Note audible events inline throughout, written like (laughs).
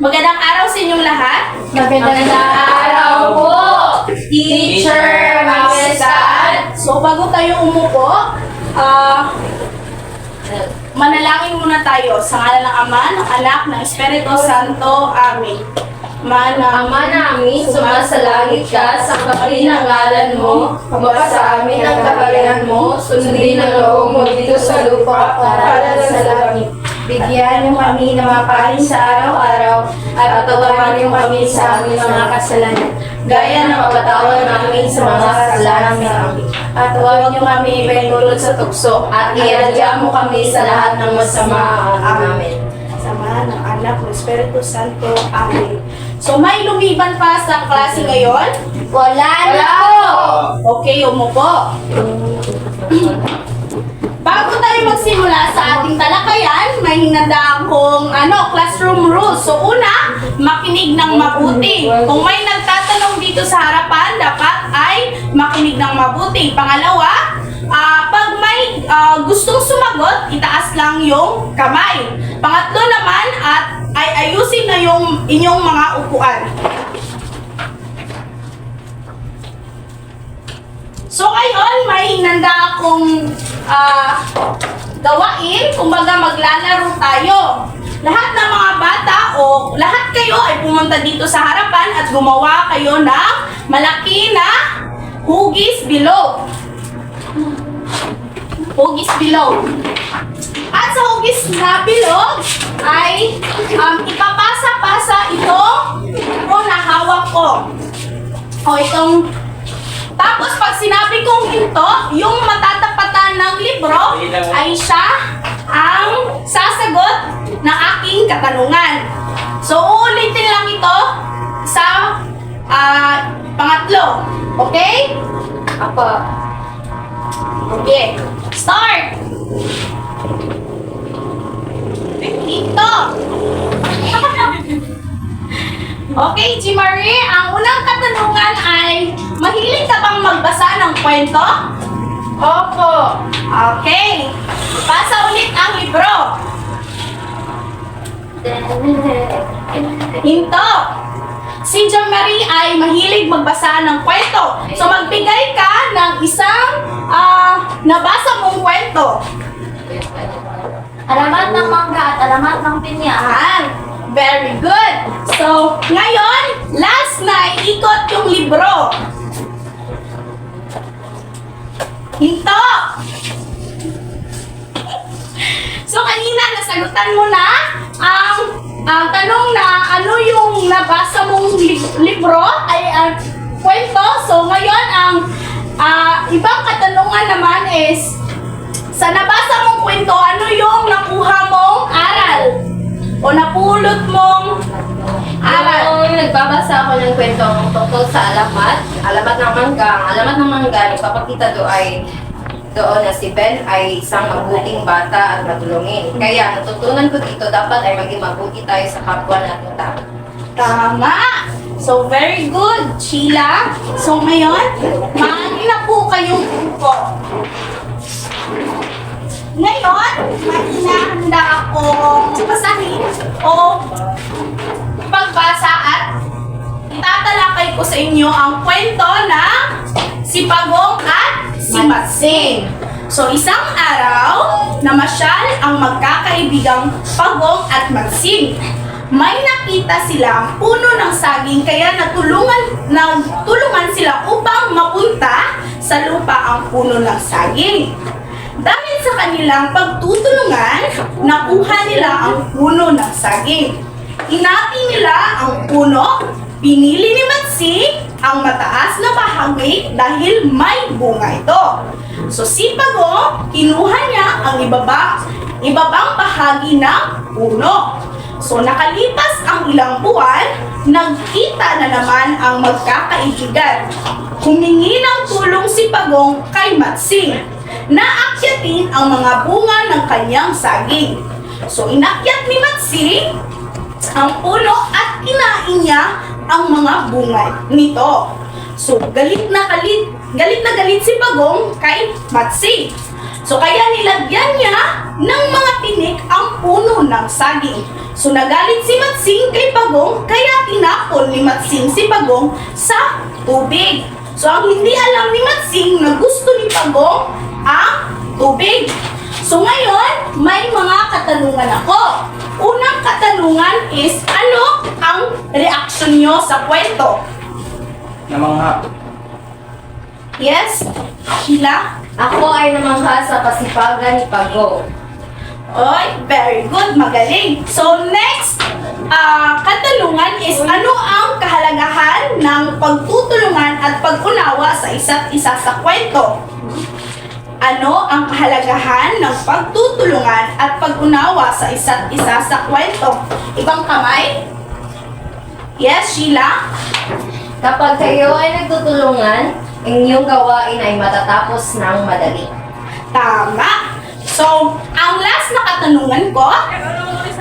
Magandang araw sa inyong lahat. Magandang araw po, Teacher Mamesad. So, bago tayo umupo, ah, manalangin muna tayo sa ngalan ng Ama, ng Anak, ng Espiritu Santo. Amen. Mana, Ama namin, sumasalangit ka sa kapatid ng ngalan mo, mapasa amin ang kabalayan mo, sundin ang loob mo dito sa lupa para sa langit. Bigyan niyo kami ng mapanin sa araw-araw at patawarin niyo kami sa aming mga kasalanan. Gaya ng pagpatawad namin sa mga kasalanan namin. At huwag niyo kami ipahintulot sa tukso at iadya mo kami sa lahat ng masama. Amen. Sama ng Anak, ng Espiritu Santo. Amen. So, may lumiban pa sa klase ngayon? Wala na po! Okay, umupo. Bago tayo magsimula sa ating talakayan, may hinanda akong ano, classroom rules. So una, makinig ng mabuti. Kung may nagtatanong dito sa harapan, dapat ay makinig ng mabuti. Pangalawa, ah, pag may ah, gustong sumagot, itaas lang yung kamay. Pangatlo naman, at ay ayusin na yung inyong mga upuan. So ngayon, may hinanda akong ah, gawain, kumbaga maglalaro tayo. Lahat ng mga bata o lahat kayo ay pumunta dito sa harapan at gumawa kayo ng malaki na hugis below. Hugis below. At sa hugis na bilog ay um, ipapasa-pasa itong o nahawak ko. O itong tapos pag sinabi kong hinto, yung matatapatan ng libro ay siya ang sasagot ng aking katanungan. So uulitin lang ito sa ah, pangatlo. Okay? Apo. Okay. Start! Hinto! Okay, G. Marie, ang unang katanungan ay, mahilig ka bang magbasa ng kwento? Opo. Okay. Pasa ulit ang libro. Hinto. Si John Marie ay mahilig magbasa ng kwento. So magbigay ka ng isang ah, nabasa mong kwento. Alamat ng mangga at alamat ng pinya. Very good. So, ngayon, last na ikot yung libro. Hinto. So, kanina, nasagutan mo na ang ang tanong na ano yung nabasa mong li- libro ay ang kwento. So, ngayon, ang ah, ibang katanungan naman is sa nabasa mong kwento, ano yung nakuha mong aral? O napulot mong aral? Nung nagbabasa ako ng kwento tungkol sa alamat, alamat ng mangga, ang alamat ng mangga, nagpapakita do ay doon na si Ben ay isang mabuting bata at matulungin. Kaya natutunan ko dito, dapat ay maging mabuti tayo sa kapwa nating tao. Tama! So, very good, Sheila. So, ngayon, maaari na po kayong upo. Ngayon, may hinahanda akong basahin o pagbasa at itatalakay ko sa inyo ang kwento ng si Pagong at si Matsing. So, isang araw, namasyal ang magkakaibigang Pagong at Matsing. May nakita silang puno ng saging kaya natulungan, nagtulungan sila upang mapunta sa lupa ang puno ng saging. Dahil sa kanilang pagtutulungan, nakuha nila ang puno ng saging. Inati nila ang puno, pinili ni Matsi ang mataas na bahagi dahil may bunga ito. So si Pago, kinuha niya ang ibaba, ibabang bahagi ng puno. So nakalipas ang ilang buwan, nagkita na naman ang magkakaibigan. Humingi ng tulong si Pagong kay Matsing na akyatin ang mga bunga ng kanyang saging. So inakyat ni Matsing ang puno at kinain niya ang mga bunga nito. So galit na galit, galit na galit si Pagong kay Matsing. So kaya nilagyan niya ng mga tinik ang puno ng saging. So nagalit si Matsing kay Pagong Bagong kaya tinapon ni Matsing si Bagong sa tubig. So ang hindi alam ni Matsing na gusto ni Bagong ang tubig. So ngayon, may mga katanungan ako. Unang katanungan is, ano ang reaksyon nyo sa kwento? Namangha. Yes? Sheila? Ako ay namangha sa kasipagan ni Pagong. Oy, very good, magaling. So next, ah katanungan is ano ang kahalagahan ng pagtutulungan at pag-unawa sa isa't isa sa kwento? Ano ang kahalagahan ng pagtutulungan at pag-unawa sa isa't isa sa kwento? Ibang kamay? Yes, Sheila? Kapag kayo ay nagtutulungan, inyong gawain ay matatapos ng madali. Tama. So, ang last na katanungan ko,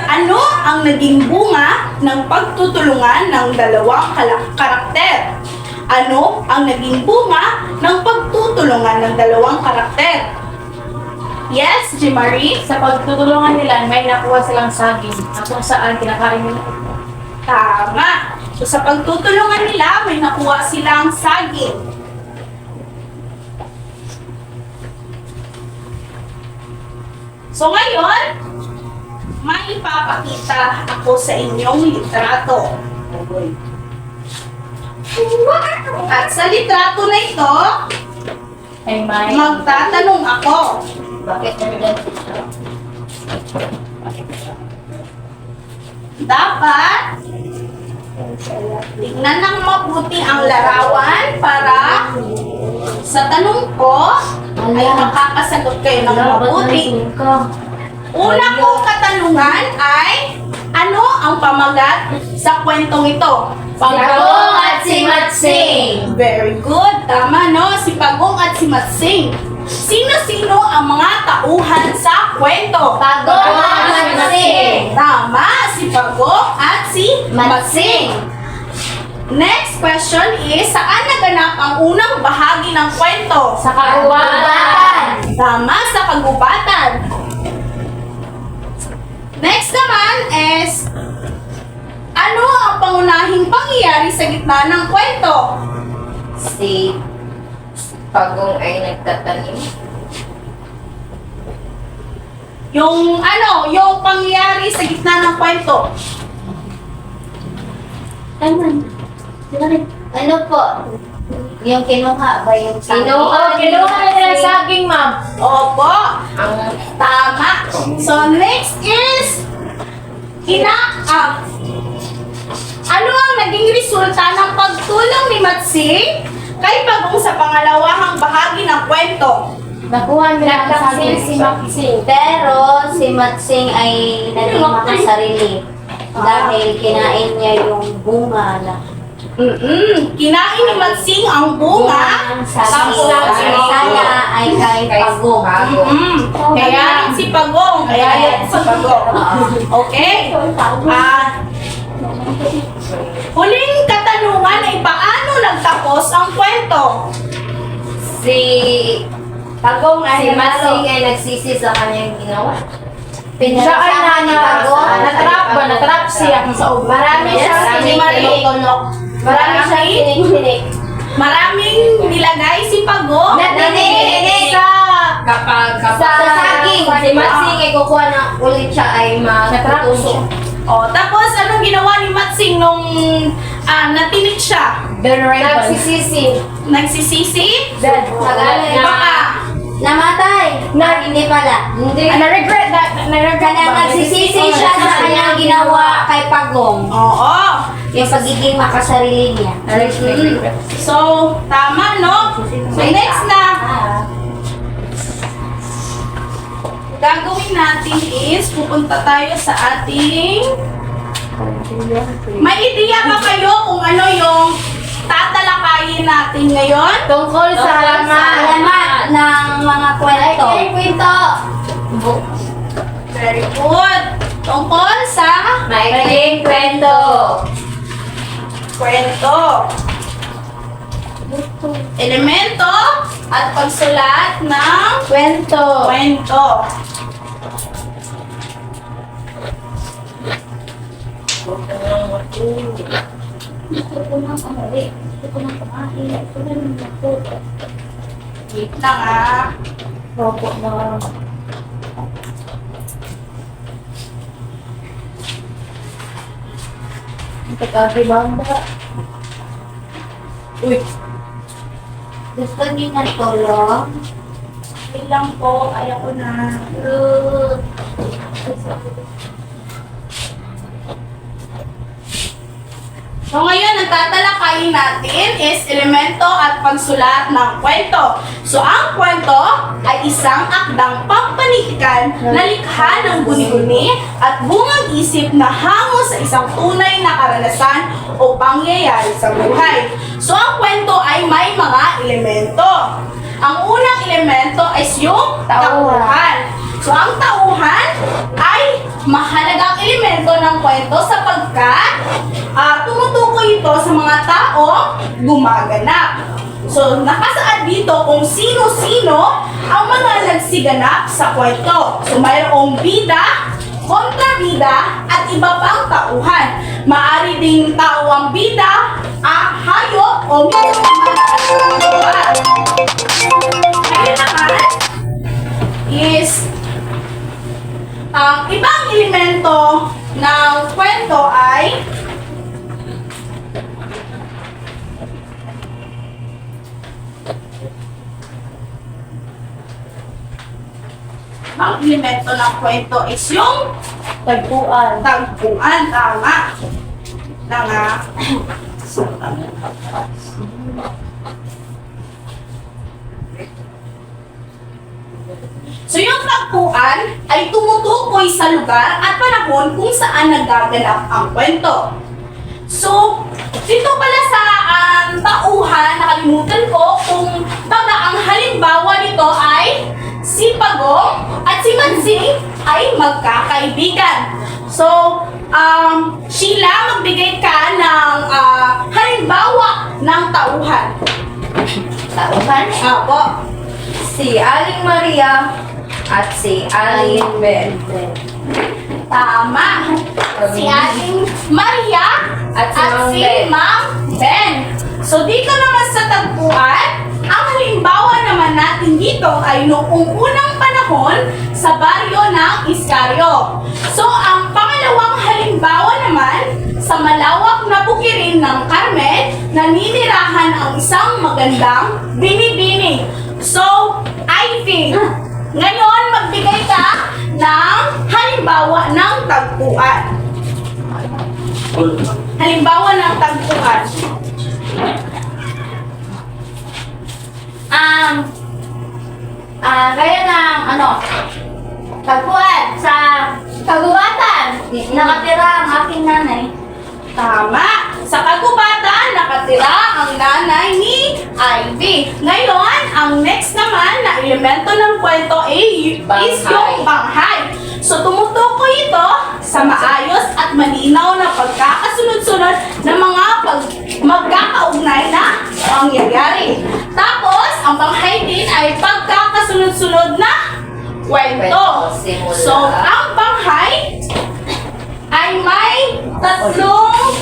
ano ang naging bunga ng pagtutulungan ng dalawang karakter? Ano ang naging bunga ng pagtutulungan ng dalawang karakter? Yes, Jimari? Sa pagtutulungan nila, may nakuha silang saging at kung saan kinakain nila. Tama. So, sa pagtutulungan nila, may nakuha silang saging. So, ngayon, may ipapakita ako sa inyong litrato. At sa litrato na ito, Ay may magtatanong ako. Bakit? Dapat, tignan ng mabuti ang larawan para sa tanong ko, ay makakasagot kayo ng mabuti. Una kong katanungan ay, ano ang pamagat sa kwentong ito? Pagong at si Matsing. Very good. Tama, no? Si Pagong at si Matsing. Sino-sino ang mga tauhan sa kwento? Pagong at Matsing. Tama, si Pagong at si Matsing. Next question is, saan naganap ang unang bahagi ng kwento? sa karuwan. Batan. Tama, sa kagubatan. Next naman is, ano ang pangunahing pangyayari sa gitna ng kwento? Si Pagong ay nagtatanim. Yung ano, yung pangyayari sa gitna ng kwento. Ano po? Yung kinuha ba yung Kinuha, kinuha nila saging, ma'am. Opo, Ang tama. So next is, kina, ah, ano ang naging resulta ng pagtulong ni Matsing kay Pagong sa pangalawahang bahagi ng kwento? Nakuha nila ang saging si Maxine. Pero si Matsing ay naging makasarili dahil kinain niya yung bunga na Mm-mm. Kinain ni Matsing ang bunga. sabi Tapos, sana ay kay Pagong. Mm-mm. Kaya rin si Pagong. Kaya yan si Pagong. Okay. Ah, huling katanungan ay paano nagtapos ang kwento? si Pagong ay si Matsing ay nagsisi sa kanyang ginawa. Siya ay na, na, Pagong. natrap ba? Natrap siya sa uban. Marami siyang Yes, kinikilig. Marami siyang kinikilig. Maraming nilagay si Pagong. Natinig sa kapag kapag Sa saging. si Matsing ay kukuha na ulit siya ay matutusok. O, tapos anong ginawa ni Matsing nung ah, natinig siya? Venerable. Nagsisisi. Nagsisisi? Dead. Nag-ano Di ba ka? Namatay! Na- hindi pala. Hindi. Ah, na-regret that. Na-regret Kaya ba? nagsisisi siya sa kanyang ginawa kay Pagong. Oo. Yung pagiging makasarili niya. Mm. So, tama, no? So, next na, gagawin natin is, pupunta tayo sa ating... May ideya ba kayo kung ano yung tatalakayin natin ngayon? Tungkol sa laman. Alamat ng mga kwento. kwento. Very good. Tungkol sa Maikling kwento. Kwento. Elemento at pagsulat ng Kwento. kwento. Gusto ko nang umuwi. Gusto ko nang kumain. Gusto ko nang magputo. Wait lang ah. Opo, na. Pagkakibanda. Uy, Gusto niyo na tulong? Wait lang po. Kaya ko na. Fruit. So ngayon, ang tatalakayin natin is elemento at pagsulat ng kwento. So ang kwento ay isang akdang pampanitikan na likha ng guni-guni at bungang isip na hango sa isang tunay na karanasan o pangyayari sa buhay. So ang kwento ay may mga elemento. Ang unang elemento is yung tauhan. So ang tauhan ay mahalagang elemento ng kwento sapagkat ah, tumutukoy ito sa mga taong gumaganap. So, nakasaad dito kung sino-sino ang mga nagsiganap sa kwento. So, mayroong bida, kontrabida, at iba pang tauhan. Maari ding tao ang bida, ah, hayop, o mga Ngayon naman is ang ibang elemento ng kwento ay ang elemento ng kwento is yung tagpuan. tagpuan, tama. Na nga. (clears throat) So yung tagpuan ay tumutukoy sa lugar at panahon kung saan nagaganap ang kwento. So, dito pala sa um, tauhan, nakalimutan ko kung baga ang halimbawa nito ay si Pagong at si Mansing ay magkakaibigan. So, um, Sheila, magbigay ka ng ah, halimbawa ng tauhan. Tauhan? Apo. Si Aling Maria at si Aling Ben. Tama. Si Aling Maria At si at si Ben. Mang Ben. So dito naman sa tagpuan, ang halimbawa naman natin dito ay noong unang panahon sa baryo ng Iscario. So ang pangalawang halimbawa naman sa malawak na bukirin ng Carmen, naninirahan ang isang magandang binibining. So, Ivy, (laughs) ngayon magbigay ka ng halimbawa ng tagpuan. Halimbawa ng tagpuan. Um, ah, gaya ng ano, tagpuan sa kagubatan. Nakatira ang aking nanay. Tama! Sa kagubatan, nakatira ang nanay ni Ivy. Ngayon, ang next naman na elemento ng kwento ay is yung banghay. So, tumutukoy ito sa maayos at malinaw na pagkakasunod-sunod ng mga pag magkakaugnay na pangyayari. Tapos, ang banghay din ay pagkakasunod-sunod na kwento. So, ang banghay ay may tatlong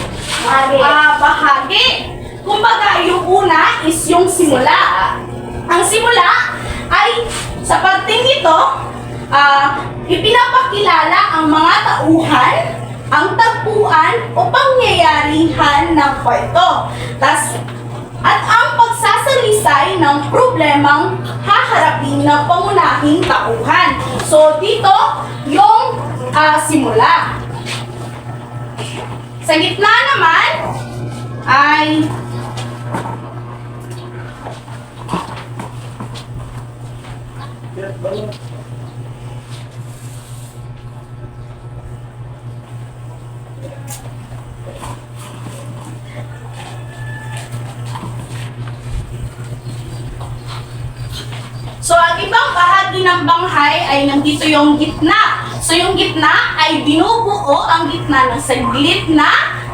ah, bahagi. Kumbaga, yung una is yung simula. Ang simula ay sa pagting nito, ah, ipinapakilala ang mga tauhan, ang tagpuan o pangyayarihan ng kwento. Tas, at ang pagsasalisay ng problemang haharapin ng pangunahing tauhan. So, dito, yung ah, simula. Sa gitna naman ay So, ang ibang bahagi ng banghay ay nandito yung gitna. So, yung gitna ay binubuo ang gitna ng saglit na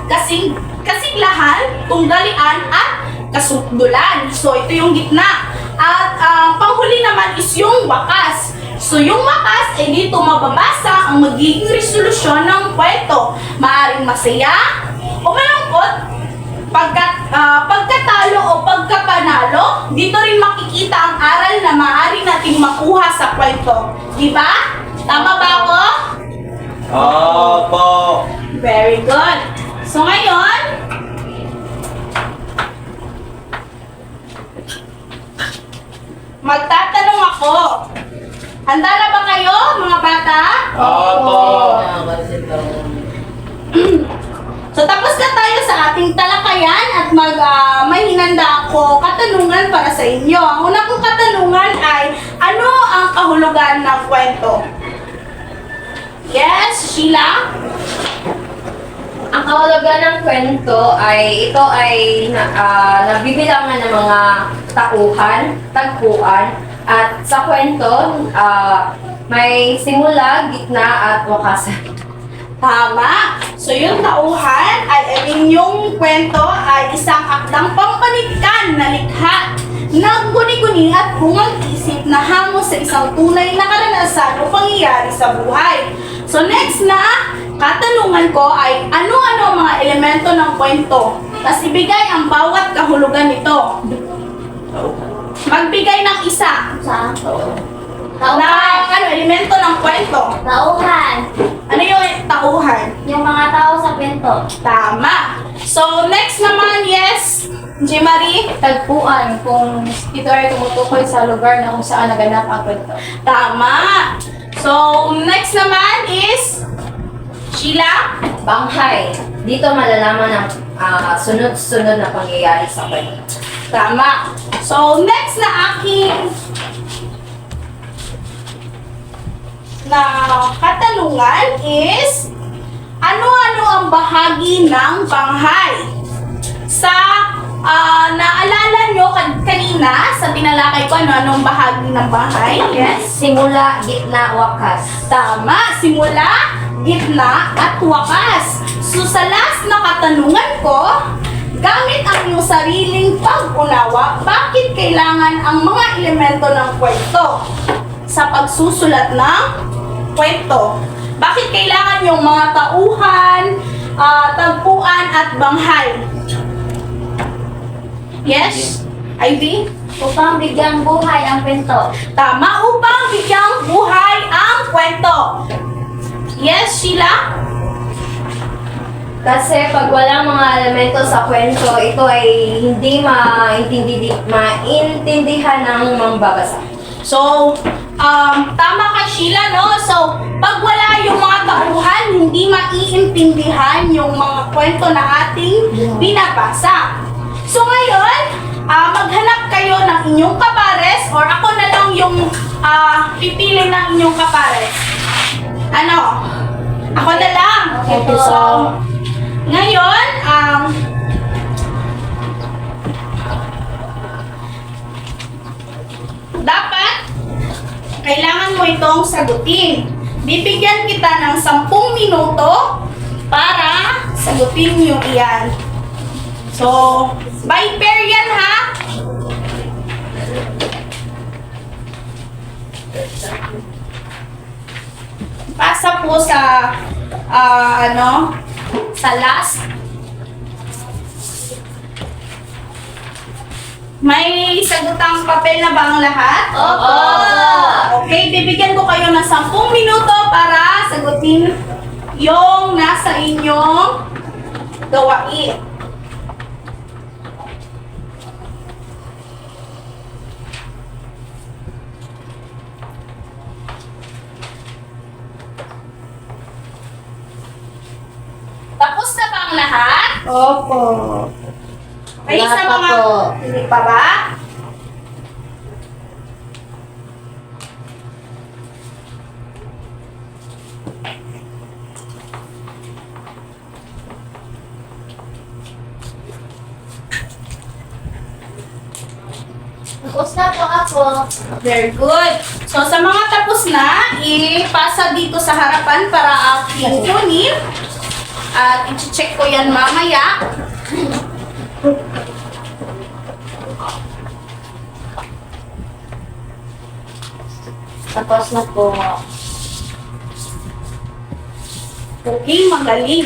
kasing, kasiglahan, tunggalian, at kasukdulan. So, ito yung gitna. At ang panghuli naman is yung wakas. So yung wakas ay dito mababasa ang magiging resolusyon ng kwento. Maaring masaya dito rin makikita ang aral na maaari nating makuha sa kwento. Di ba? Tama ba ako? Opo. Very good. So ngayon, magtatanong ako. Handa na ba kayo, mga bata? Opo. (clears throat) So tapos na tayo sa ating talakayan at mag ah, may hinanda ako katanungan para sa inyo. Ang una kong katanungan ay ano ang kahulugan ng kwento? Yes, Sheila? Ang kahulugan ng kwento ay ito ay ah, nabibilangan ng mga tauhan, tagpuan, at sa kwento ah, may simula, gitna, at wakasan. Tama. So yung tauhan ay I mean, yung kwento ay isang akdang pampanitikan na likha ng guni-guni at bungang isip na hango sa isang tunay na karanasan o pangyayari sa buhay. So next na katanungan ko ay ano-ano ang mga elemento ng kwento? Tapos ibigay ang bawat kahulugan nito. Magbigay ng isa. Sa? Na Tauhan. ano, elemento ng kwento. Tauhan. Ano yung tauhan? Yung mga tao sa kwento. Tama. So, next naman, yes, G. Marie. Tagpuan kung ito ay tumutukoy sa lugar na kung saan naganap ang kwento. Tama. So, next naman is Sheila. Banghay. Dito malalaman ang ah, sunod-sunod na pangyayari sa kwento. Tama. So, next na aking na katanungan is ano-ano ang bahagi ng banghay? Sa ah, naalala nyo kan- kanina sa tinalakay ko ano anong bahagi ng bahay? Yes. Simula, gitna, wakas. Tama, simula, gitna, at wakas. So sa last na katanungan ko, gamit ang iyong sariling pag-unawa, bakit kailangan ang mga elemento ng kwento sa pagsusulat ng kwento? Bakit kailangan yung mga tauhan, ah, tagpuan, at banghay? Yes? Ivy? Upang bigyang buhay ang kwento. Tama upang bigyang buhay ang kwento. Yes, Sheila? Kasi pag walang mga elemento sa kwento, ito ay hindi maintindi, maintindihan ng mambabasa. So, um, tama ka Sheila, no? So, pag wala yung mga tauhan, hindi maiintindihan yung mga kwento na ating binabasa. So, ngayon, ah, maghanap kayo ng inyong kapares or ako na lang yung ah, pipili ng inyong kapares. Ano? Ako na lang. Okay. So, ngayon, um, dapat kailangan mo itong sagutin. Bibigyan kita ng 10 minuto para sagutin niyo iyan. So, by pair yan ha. Pasa po sa ah, ano, sa last. May sagutang papel na ba ang lahat? Opo. Okay, bibigyan ko kayo ng 10 minuto para sagutin yung nasa inyong gawain. Tapos na ba ang lahat? Opo. May Wala isa pa mga... po. Hindi pa ba? Tapos na po ako. Very good. So, sa mga tapos na, ipasa dito sa harapan para aking kunin. At i-check ko yan mamaya. Tapos na po. Okay, magaling.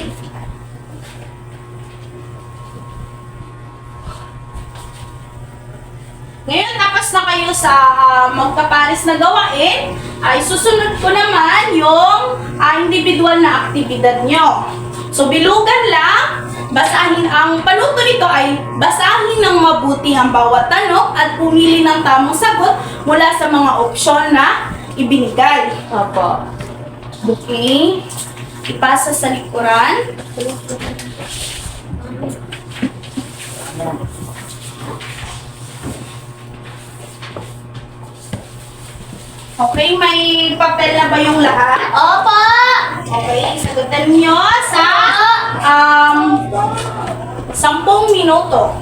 Ngayon, tapos na kayo sa ah, magkapares na gawain, ay susunod ko naman yung ah, individual na aktibidad nyo. So, bilugan lang, basahin ang panuto nito ay basahin ng mabuti ang bawat tanong at pumili ng tamang sagot mula sa mga opsyon na ibinigay. Opo. Okay. Ipasa sa likuran. Okay, may papel na ba yung lahat? Opo! Okay, sagutan nyo sa um, sampung minuto.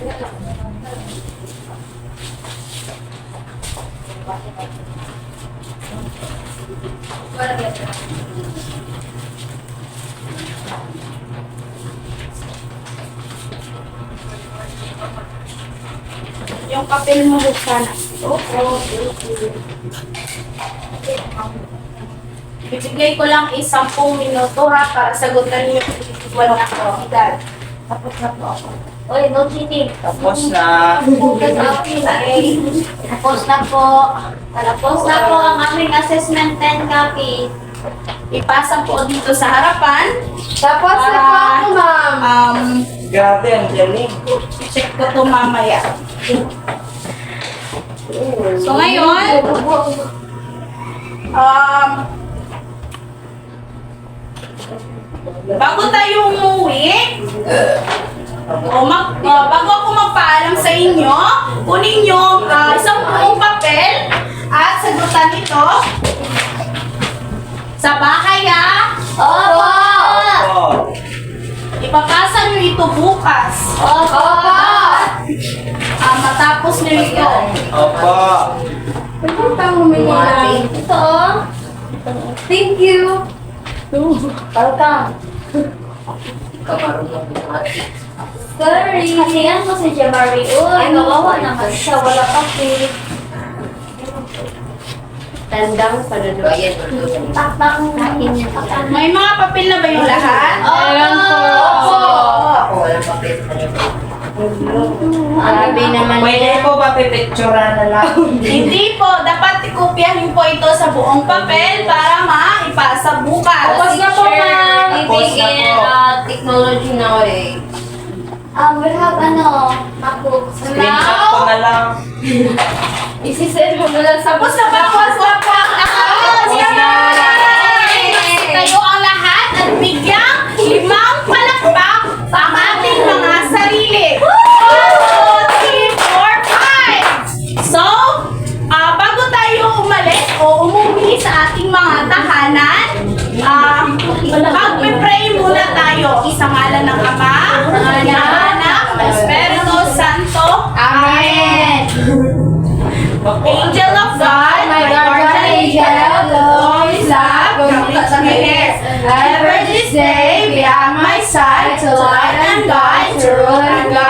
Yung papel mo sana. Bibigay ko lang isang minuto ha para sagutan niyo yung na aktibidad. Tapos na po ako. Uy, no cheating. Tapos na. Focus okay. Tapos na po. Tapos na po ang aming assessment 10 copy. Ipasa po dito sa harapan. Tapos na po ako, ma'am. Um, Grabe, ang galing. check ko to mamaya. So ngayon, um, bago tayo umuwi, o mag, uh, bago ako magpaalam sa inyo, kunin yung uh, isang buong papel at sagutan ito sa bahay ah. Opo! Opo. Ipapasa nyo ito bukas. Opo! Ah, matapos nyo ito. Opo. Pwede kang humingi ng... Ito. Thank you. Welcome. Sorry. Kasi yan po si Jamari. Uy, kawawa naman siya. Wala kasi. Tandang panunod. Takbang natin niya. May mga papel na ba yung lahat? Opo! Grabe naman Pwede po ba pipicturean na lang? (laughs) Hindi po, dapat ikopyahin po ito sa buong papel para maipasa bukas. Tapos na po, ma'am. Tapos na po. uh, technology nowadays. Um, we have ano, MacBooks. Screenshot ko na lang. (laughs) Isisend mo na lang sa Tapos na? Tapos na po ang lahat? Yay! Kayo ang lahat at bigyang limang Sir Orlando.